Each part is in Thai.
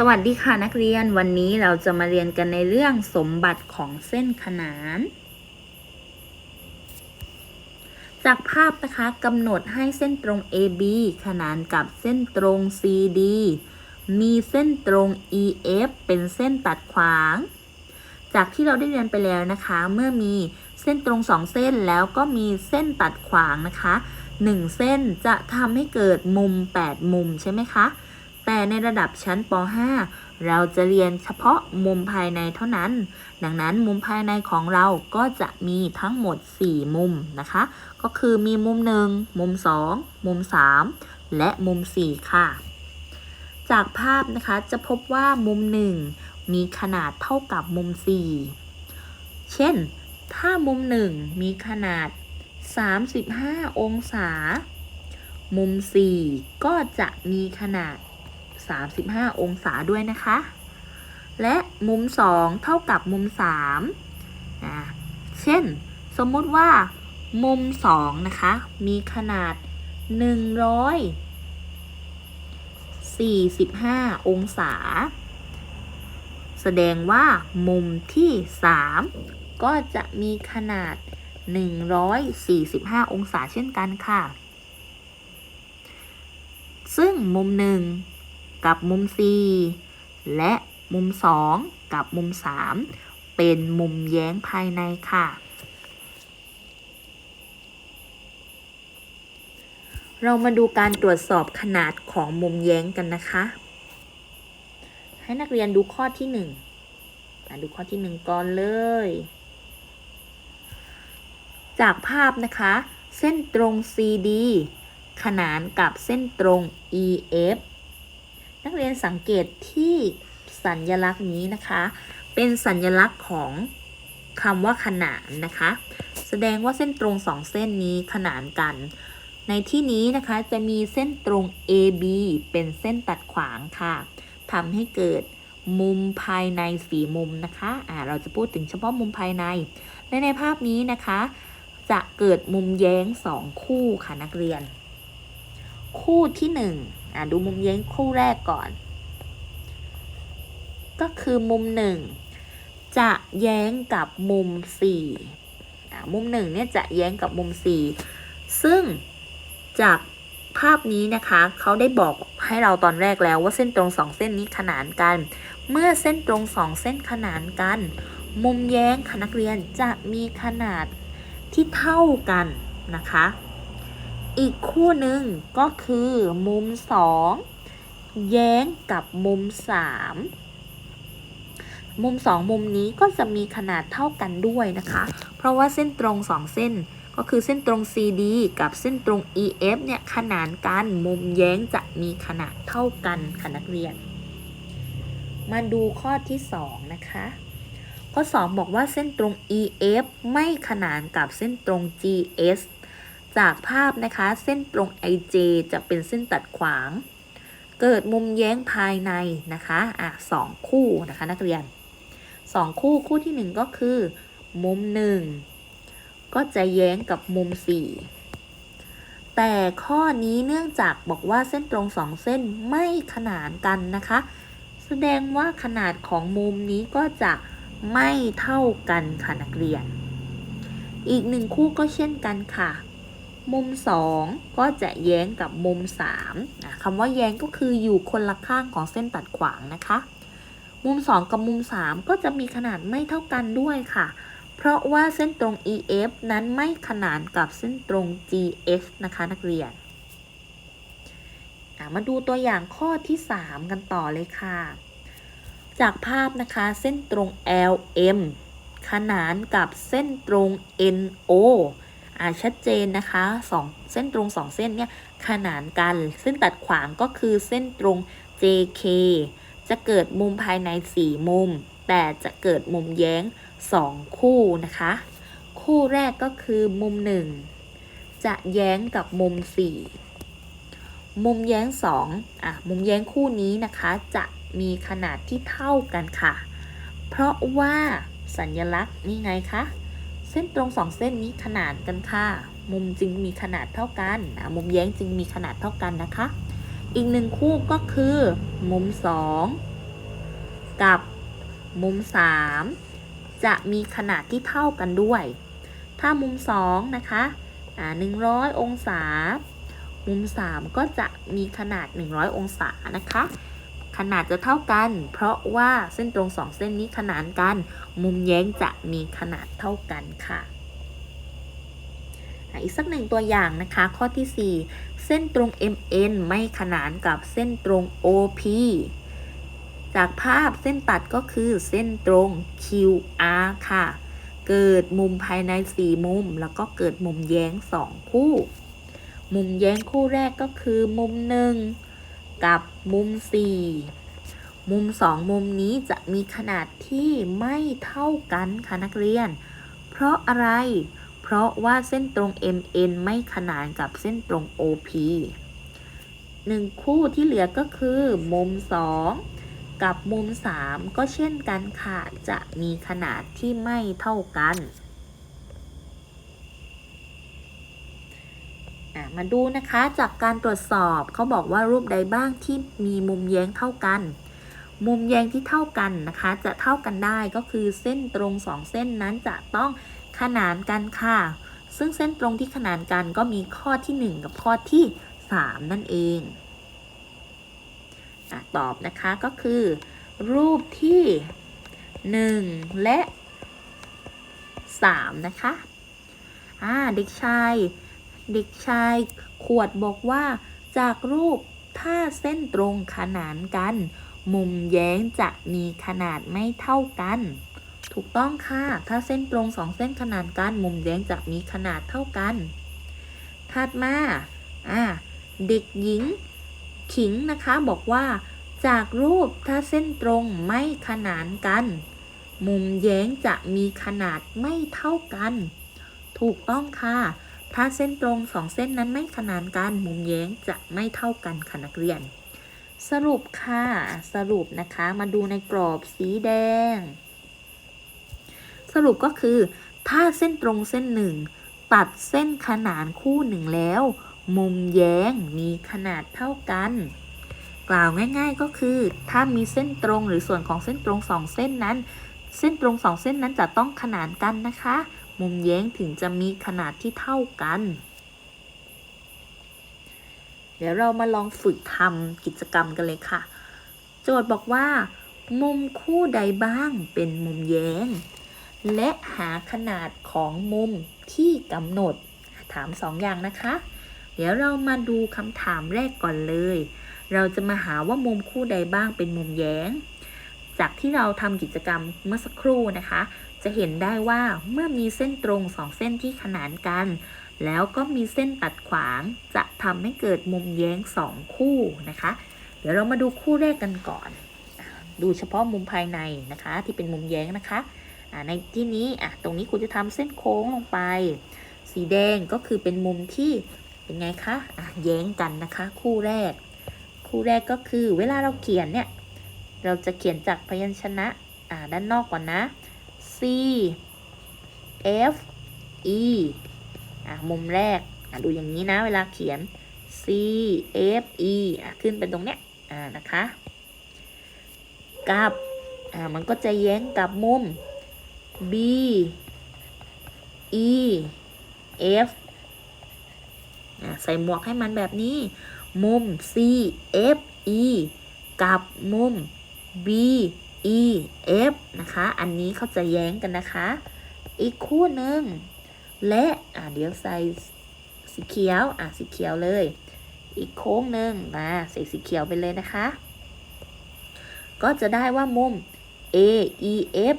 สวัสดีค่ะนักเรียนวันนี้เราจะมาเรียนกันในเรื่องสมบัติของเส้นขนาน จากภาพนะคะกำหนดให้เส้นตรง AB ขนานกับเส้นตรง CD มีเส้นตรง EF เป็นเส้นตัดขวาง จากที่เราได้เรียนไปแล้วนะคะ เมื่อมีเส้นตรงสองเส้นแล้วก็มีเส้นตัดขวางนะคะหนึ่งเส้นจะทำให้เกิดมุม 8 มุมใช่ไหมคะ แต่ในระดับชั้นป .5 เราจะเรียนเฉพาะมุมภายในเท่านั้น ดังนั้นมุมภายในของเราก็จะมีทั้งหมด 4 มุมนะคะ ก็คือมีมุม 1 มุม 2 มุม 3 และมุม 4 ค่ะ จากภาพนะคะจะพบว่ามุม 1 มีขนาดเท่ากับมุม 4 เช่น ถ้ามุม 1 มีขนาด 35 องศา มุม 4 ก็จะมีขนาด 35 องศาด้วยนะคะ และมุม 2 เท่ากับมุม3นะเช่น สมมุติว่ามุม 2 นะคะ มีขนาด 145 องศา แสดงว่ามุมที่ 3 ก็จะมีขนาด 145 องศาเช่นกันค่ะ ซึ่งมุม1 กับมุม 4 และมุม 2 กับมุม 3 เป็นมุมแย้งภายในค่ะ เรามาดูการตรวจสอบขนาดของมุมแย้งกันนะคะ ให้นักเรียนดูข้อที่1อ่ดูข้อที่ 1ก่อนเลย จากภาพนะคะ เส้นตรง CD ขนานกับเส้นตรง EF นักเรียนสังเกตที่สัญญลักษณ์นี้นะคะ เป็นสัญญลักษณ์ของคำว่าขนานนะคะ แสดงว่าเส้นตรงสองเส้นนี้ขนานกัน ในที่นี้นะคะจะมีเส้นตรง AB เป็นเส้นตัดขวางค่ะทำให้เกิดมุมภายในสีมุมนะคะอ่าเราจะพูดถึงเฉพาะมุมภายในและในภาพนี้นะคะ จะเกิดมุมแย้งสองคู่ค่ะนักเรียน คู่ที่หนึ่ง อะดูมุมแย้งคู่แรกก่อน ก็คือมุมหนึ่งจะแย้งกับมุมสี่มุมหนึ่งเนี่ยจะแย้งกับมุมสี่ซึ่งจากภาพนี้นะคะเขาได้บอกให้เราตอนแรกแล้วว่าเส้นตรงสองเส้นนี้ขนานกัน เมื่อเส้นตรงสองเส้นขนานกัน มุมแย้งค่ะนักเรียนจะมีขนาดที่เท่ากันนะคะ อีกคู่หนึ่งก็คือมุม 2 แย้งกับมุม 3 มุม 2 มุมนี้ก็จะมีขนาดเท่ากันด้วยนะคะ เพราะว่าเส้นตรง 2 เส้นก็คือเส้นตรง CD กับเส้นตรง EF เนี่ยขนานกันมุมแย้งจะมีขนาดเท่ากันค่ะนักเรียน มาดูข้อที่ 2 นะคะข้อ 2 บอกว่าเส้นตรง EF ไม่ขนานกับเส้นตรง GS จากภาพนะคะเส้นตรง IJ จะเป็นเส้นตัดขวาง เกิดมุมแย้งภายในนะคะอะสองคู่นะคะนักเรียนสองคู่คู่ที่หนึ่งก็คือ มุมหนึ่งก็จะแย้งกับมุมสี่แต่ข้อนี้เนื่องจากบอกว่าเส้นตรงสองเส้นไม่ขนานกันนะคะ แสดงว่าขนาดของมุมนี้ก็จะไม่เท่ากันค่ะนักเรียน อีกหนึ่งคู่ก็เช่นกันค่ะ มุม 2 ก็จะแย้งกับมุม3นะคำว่าแย้งก็คืออยู่คนละข้างของเส้นตัดขวางนะคะ มุม 2 กับมุม 3 ก็จะมีขนาดไม่เท่ากันด้วยค่ะ เพราะว่าเส้นตรง EF นั้นไม่ขนานกับเส้นตรง GS นะคะนักเรียน มาดูตัวอย่างข้อที่ 3 กันต่อเลยค่ะ จากภาพนะคะเส้นตรง LM ขนานกับเส้นตรง NO ชัดเจนนะคะสองเส้นตรงสองเส้นเนี่ยขนานกันเส้นตัดขวางก็คือเส้นตรง JK จะเกิดมุมภายใน 4 มุม แต่จะเกิดมุมแย้ง 2 คู่นะคะ คู่แรกก็คือมุม 1 จะแย้งกับมุม 4 มุมแย้ง 2 อะ มุมแย้งคู่นี้นะคะ จะมีขนาดที่เท่ากันค่ะ เพราะว่าสัญลักษณ์นี่ไงคะ ส้นตรงสองเส้นนี้ขนาดกันค่ะ มุมจึงมีขนาดเท่ากันนะมุมแย้งจึงมีขนาดเท่ากันนะคะ อีกหนึ่งคู่ก็คือ มุมสองกับมุม 3 จะมีขนาดที่เท่ากันด้วย ถ้ามุม 2 นะคะอ่า100 องศา มุม 3 ก็จะมีขนาด 100 องศานะคะ ขนาดจะเท่ากัน เพราะว่าเส้นตรง2เส้นนี้ขนานกัน มุมแย้งจะมีขนาดเท่ากันค่ะอะอีกสักหนึ่งตัวอย่างนะคะ ข้อที่ 4 เส้นตรง MN ไม่ขนานกับเส้นตรง OP จากภาพเส้นตัดก็คือเส้นตรง QR ค่ะ เกิดมุมภายใน 4 มุม แล้วก็เกิดมุมแย้ง 2 คู่ มุมแย้งคู่แรกก็คือมุม 1 กับมุม 4 มุม 2 มุมนี้จะมีขนาดที่ไม่เท่ากันค่ะนักเรียน เพราะอะไร เพราะว่าเส้นตรง MN ไม่ขนานกับเส้นตรง OP หนึ่งคู่ที่เหลือก็คือมุม 2 กับมุม 3 ก็เช่นกันค่ะ จะมีขนาดที่ไม่เท่ากันอะ มาดูนะคะจากการตรวจสอบเขาบอกว่ารูปใดบ้างที่มีมุมแย้งเท่ากัน มุมแย้งที่เท่ากันนะคะ จะเท่ากันได้ก็คือเส้นตรงสองเส้นนั้นจะต้องขนานกันค่ะ ซึ่งเส้นตรงที่ขนานกันก็มีข้อที่ 1 กับข้อที่ 3 นั่นเองอตอบนะคะก็คือ รูปที่ 1 และ 3 นะคะ อ่าเด็กชาย เด็กชายขวดบอกว่า จากรูปถ้าเส้นตรงขนานกัน มุมแย้งจะมีขนาดไม่เท่ากัน ถูกต้องค่ะ ถ้าเส้นตรงสองเส้นขนานกัน มุมแย้งจะมีขนาดเท่ากัน ถัดมาอ่าเด็กหญิงขิงนะคะบอกว่า จากรูปถ้าเส้นตรงไม่ขนานกัน มุมแย้งจะมีขนาดไม่เท่ากัน ถูกต้องค่ะ ถ้าเส้นตรงสองเส้นนั้นไม่ขนานกันมุมแย้งจะไม่เท่ากันค่ะนักเรียน สรุปค่ะ สรุปนะคะ มาดูในกรอบสีแดง สรุปก็คือ ถ้าเส้นตรงเส้นหนึ่งตัดเส้นขนานคู่หนึ่งแล้ว มุมแย้งมีขนาดเท่ากัน กล่าวง่าย ๆก็คือ ถ้ามีเส้นตรงหรือส่วนของเส้นตรงสองเส้นนั้น เส้นตรงสองเส้นนั้นจะต้องขนานกันนะคะ มุมแย้งถึงจะมีขนาดที่เท่ากัน เดี๋ยวเรามาลองฝึกทำกิจกรรมกันเลยค่ะ โจทย์บอกว่า มุมคู่ใดบ้างเป็นมุมแย้ง และหาขนาดของมุมที่กำหนด ถามสองอย่างนะคะ เดี๋ยวเรามาดูคำถามแรกก่อนเลย เราจะมาหาว่ามุมคู่ใดบ้างเป็นมุมแย้ง จากที่เราทำกิจกรรมเมื่อสักครู่นะคะ จะเห็นได้ว่าเมื่อมีเส้นตรงสองเส้นที่ขนานกัน แล้วก็มีเส้นตัดขวาง จะทำให้เกิดมุมแย้งสองคู่นะคะ เดี๋ยวเรามาดูคู่แรกกันก่อน ดูเฉพาะมุมภายในนะคะ ที่เป็นมุมแย้งนะคะในที่นี้ตรงนี้คุณจะทำเส้นโค้งลงไป สีแดงก็คือเป็นมุมที่เป็นไงคะะแย้งกันนะคะ คู่แรก คู่แรกก็คือเวลาเราเขียนเนี่ย เราจะเขียนจากพยัญชนะด้านนอกก่อนนะ C F E อะมุมแรกอะดูอย่างนี้นะเวลาเขียน C F E อะขึ้นเป็นตรงเนี้ยอ่านะคะกับอ่ามันก็จะแย้งกับมุม B E F อะใส่หมวกให้มันแบบนี้ มุม C F E กับมุม B E F นะคะ อันนี้เขาจะแย้งกันนะคะ อีกคู่หนึ่งและอะเดี๋ยวใส่สีเขียว อะสีเขียวเลย อีกโค้งหนึ่งมาใส่สีเขียวไปเลยนะคะ ก็จะได้ว่ามุม A E F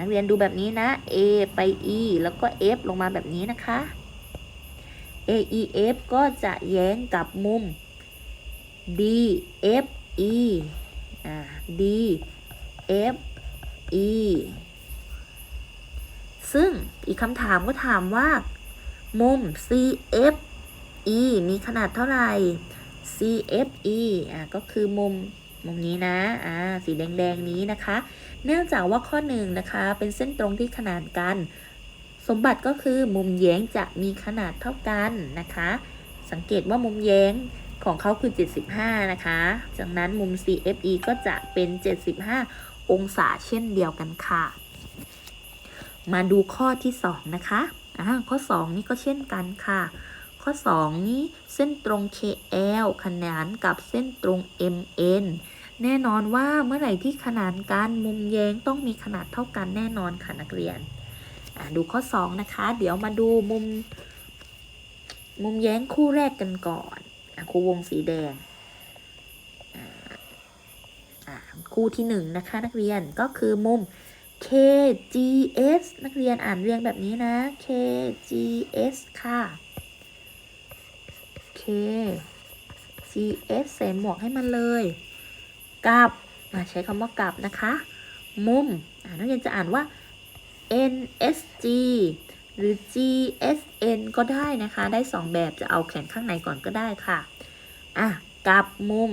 นักเรียนดูแบบนี้นะ A ไป E แล้วก็ F ลงมาแบบนี้นะคะ A E F ก็จะแย้งกับมุม D F E อ่า D F E ซึ่งอีกคำถามก็ถามว่า มุม C F E มีขนาดเท่าไหร่ C F E อ่าก็คือมุมมุมนี้นะอ่าสีแดงๆนี้นะคะ เนื่องจากว่าข้อหนึ่งนะคะ เป็นเส้นตรงที่ขนานกัน สมบัติก็คือมุมแย้งจะมีขนาดเท่ากันนะคะ สังเกตว่ามุมแย้ง ของเขาคือ 75 นะคะ จากนั้นมุม CFE ก็จะเป็น 75 องศาเช่นเดียวกันค่ะ มาดูข้อที่ 2 นะคะอ่าข้อ 2 นี่ก็เช่นกันค่ะ ข้อ 2 นี้เส้นตรง KL ขนานกับเส้นตรง MN แน่นอนว่าเมื่อไหร่ที่ขนานกันมุมแย้งต้องมีขนาดเท่ากันแน่นอนค่ะนักเรียน ดูข้อ 2 นะคะ เดี๋ยวมาดูมุม มุมแย้งคู่แรกกันก่อน คู่วงสีแดงอ่าคู่ที่หนึ่งนะคะนักเรียนก็คือมุม KGS นักเรียนอ่านเรียงแบบนี้นะ KGS ค่ะ KGS ใส่หมวกให้มันเลยกับใช้คำว่ากับนะคะ มุมนักเรียนจะอ่านว่า NSG หรือ GSN ก็ได้นะคะ ได้ 2 แบบจะเอาแขนข้างในก่อนก็ได้ค่ะ อะกลับมุม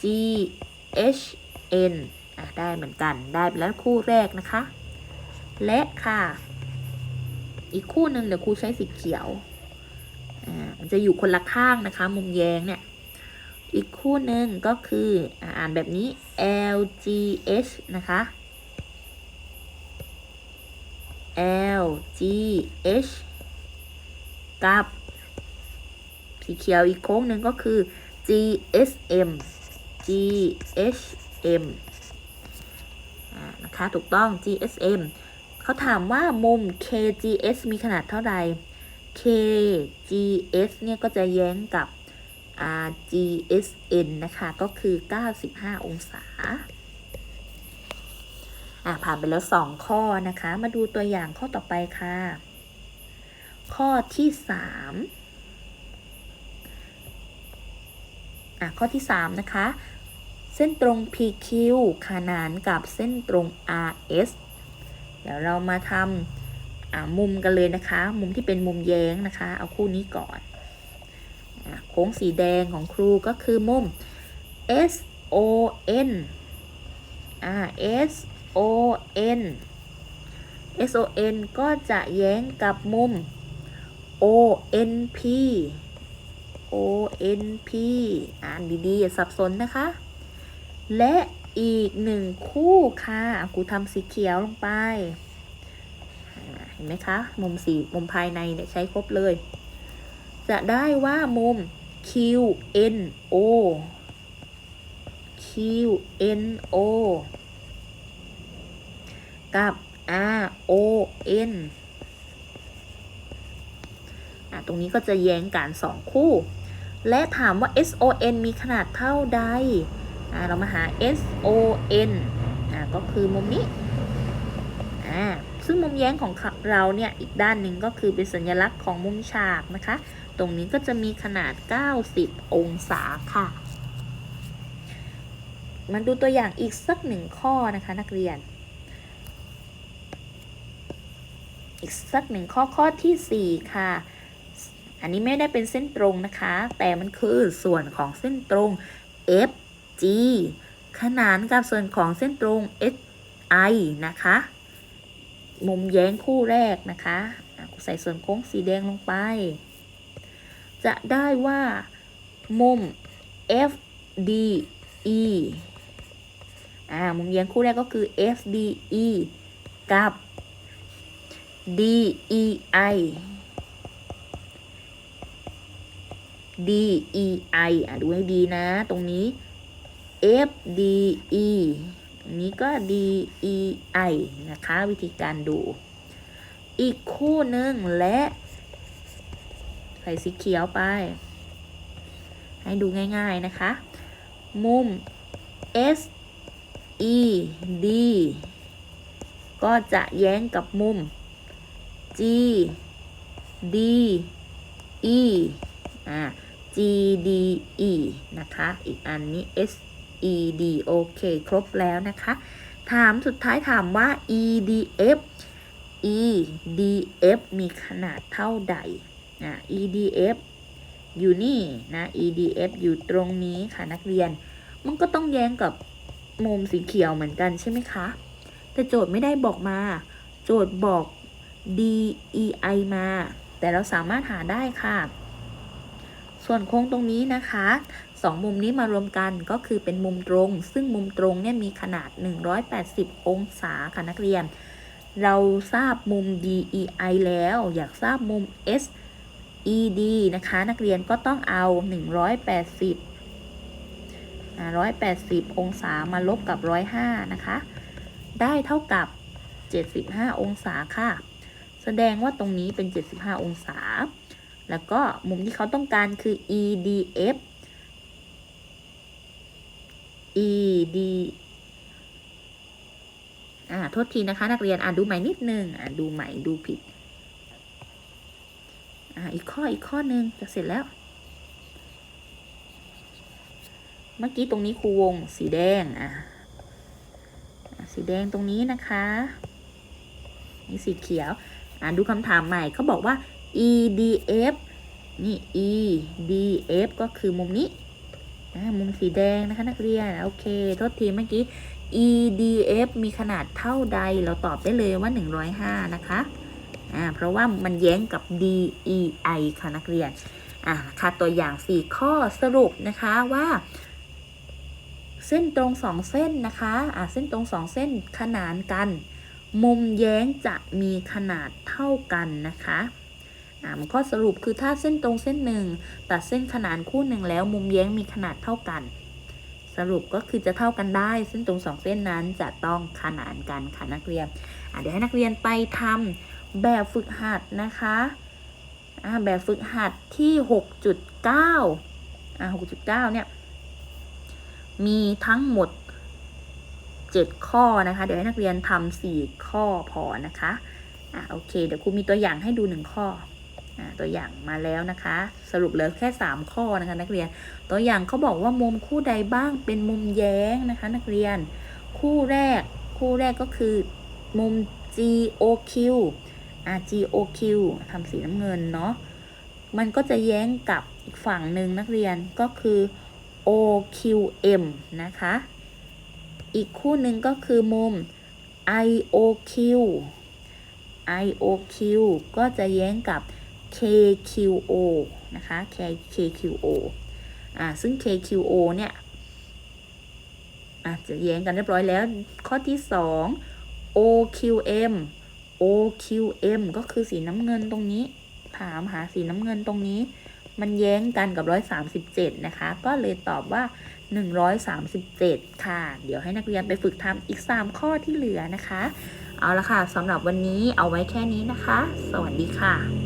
GHN อะได้เหมือนกัน ได้ไปแล้วคู่แรกนะคะ และค่ะ อีกคู่หนึ่งเดี๋ยวครูใช้สีเขียว อ่ามันจะอยู่คนละข้างนะคะ มุมแยงเนี่ย อีกคู่หนึ่งก็คืออ่านแบบนี้ LGH นะคะ L G H กับ สีเขียวอีกโค้งหนึ่งก็คือ G S M G H M นะคะ ถูกต้อง G S M เขาถามว่ามุม K G S มีขนาดเท่าไหร่ K G S เนี่ยก็จะแย้งกับ R G S N นะคะ ก็คือ 95 องศา อะผ่านไปแล้ว 2 ข้อนะคะ มาดูตัวอย่างข้อต่อไปค่ะ ข้อที่3อะข้อที่ 3 นะคะ เส้นตรง PQ ขนานกับเส้นตรง RS เดี๋ยวเรามาทำอะมุมกันเลยนะคะ มุมที่เป็นมุมแย้งนะคะ เอาคู่นี้ก่อนอะโค้งสีแดงของครูก็คือมุม S O N อ่า S O N S O N ก็จะแย้งกับมุม O N P O N P อ่านดีๆอย่าสับสนนะคะ และอีกหนึ่งคู่ค่ะครูทำสีเขียวลงไป เห็นไหมคะ มุมสีมุมภายในเนี่ยใช้ครบเลย จะได้ว่ามุม Q N O Q N O กับ R O N อะตรงนี้ก็จะแย้งกันสองคู่ และถามว่า S O N มีขนาดเท่าใดอะเรามาหา S O N อะก็คือมุมนี้อ่าซึ่งมุมแย้งของเราเนี่ย อีกด้านหนึ่งก็คือเป็นสัญลักษณ์ของมุมฉากนะคะ ตรงนี้ก็จะมีขนาด 90 องศาค่ะมาดูตัวอย่างอีกสักหนึ่งข้อนะคะนักเรียน อีกสักหนึ่งข้อข้อที่ 4 ค่ะ อันนี้ไม่ได้เป็นเส้นตรงนะคะ แต่มันคือส่วนของเส้นตรง FG ขนานกับส่วนของเส้นตรง SI นะคะ มุมแย้งคู่แรกนะคะอะใส่ส่วนโค้งสีแดงลงไป จะได้ว่า มุม FDE อ่า มุมแย้งคู่แรกก็คือ FDE กับ DEI DEI อะดูให้ดีนะ ตรงนี้ FDE ตรงนี้ก็ DEI นะคะ วิธีการดู อีกคู่หนึ่งและ ใส่สีเขียวไป ให้ดูง่ายๆนะคะ มุม S E D ก็จะแย้งกับมุม G D E อ่า G D E นะคะ อีกอันนี้ S E D โอเค ครบแล้วนะคะ ถามสุดท้ายถามว่า E D F E D F มีขนาดเท่าใดอ่า E D F อยู่นี่นะ E D F อยู่ตรงนี้ค่ะนักเรียน มันก็ต้องแย้งกับมุมสีเขียวเหมือนกันใช่ไหมคะ แต่โจทย์ไม่ได้บอกมา โจทย์บอก D E I มา แต่เราสามารถหาได้ค่ะ ส่วนโค้งตรงนี้นะคะสองมุมนี้มารวมกันก็คือเป็นมุมตรง ซึ่งมุมตรงเนี่ยมีขนาด 180 องศาค่ะนักเรียน เราทราบมุม DEI แล้ว อยากทราบมุม SED นะคะ นักเรียนก็ต้องเอา 180อ่า180 องศามาลบกับ 105 นะคะ ได้เท่ากับ 75 องศาค่ะ แสดงว่าตรงนี้เป็น 75 องศา แล้วก็มุมที่เขาต้องการคือ EDF ED อ่า โทษทีนะคะ นักเรียน อ่าดูใหม่นิดนึง อ่าดูใหม่ดูผิด อ่า อีกข้ออีกข้อหนึ่งจะเสร็จแล้ว เมื่อกี้ตรงนี้ครูวงสีแดง อ่าสีแดงตรงนี้นะคะ นี่สีเขียว อ่านดูคำถามใหม่เขาบอกว่า EDF นี่ EDF ก็คือมุมนี้มุมสีแดงนะคะนักเรียน โอเค โทษทีเมื่อกี้ EDF มีขนาดเท่าใด เราตอบได้เลยว่า 105 นะคะอ่าเพราะว่ามันแย้งกับ DEI ค่ะนักเรียนอ่าค่ะตัวอย่าง 4 ข้อสรุปนะคะว่า เส้นตรง 2 เส้นนะคะอ่าเส้นตรง 2 เส้นขนานกัน มุมแย้งจะมีขนาดเท่ากันนะคะอ่ามันข้อสรุปคือถ้าเส้นตรงเส้นหนึ่งตัดเส้นขนานคู่หนึ่งแล้ว มุมแย้งมีขนาดเท่ากัน สรุปก็คือจะเท่ากันได้ เส้นตรงสองเส้นนั้นจะต้องขนานกันค่ะนักเรียนเดี๋ยวให้นักเรียนไปทำแบบฝึกหัดนะคะแบบฝึกหัดที่ 6.9อ่า6.9 เนี่ย มีทั้งหมด 7 ข้อนะคะ เดี๋ยวให้นักเรียนทำ4ข้อพอนะคะอะโอเค เดี๋ยวครูมีตัวอย่างให้ดูหนึ่งข้ออ่าตัวอย่างมาแล้วนะคะ สรุปเหลือแค่ 3 ข้อนะคะ นักเรียนตัวอย่างเขาบอกว่ามุมคู่ใดบ้างเป็นมุมแย้งนะคะ นักเรียนคู่แรก คู่แรกก็คือมุม GOQ อ่า GOQ ทำสีน้ำเงินเนาะมันก็จะแย้งกับอีกฝั่งหนึ่งนักเรียนก็คือ OQM นะคะ อีกคู่หนึ่งก็คือมุม IOQ IOQ ก็จะแย้งกับ KQO นะคะ K- KQO อ่า ซึ่ง KQO เนี่ยอาจจะแย้งกันเรียบร้อยแล้ว ข้อที่ 2 OQM OQM ก็คือสีน้ำเงินตรงนี้ ถามหาสีน้ำเงินตรงนี้ มันแย้งกันกับ 137 นะคะ ก็เลยตอบว่า 137 ค่ะ เดี๋ยวให้นักเรียนไปฝึกทำอีก 3 ข้อที่เหลือนะคะ เอาละค่ะสำหรับวันนี้เอาไว้แค่นี้นะคะ สวัสดีค่ะ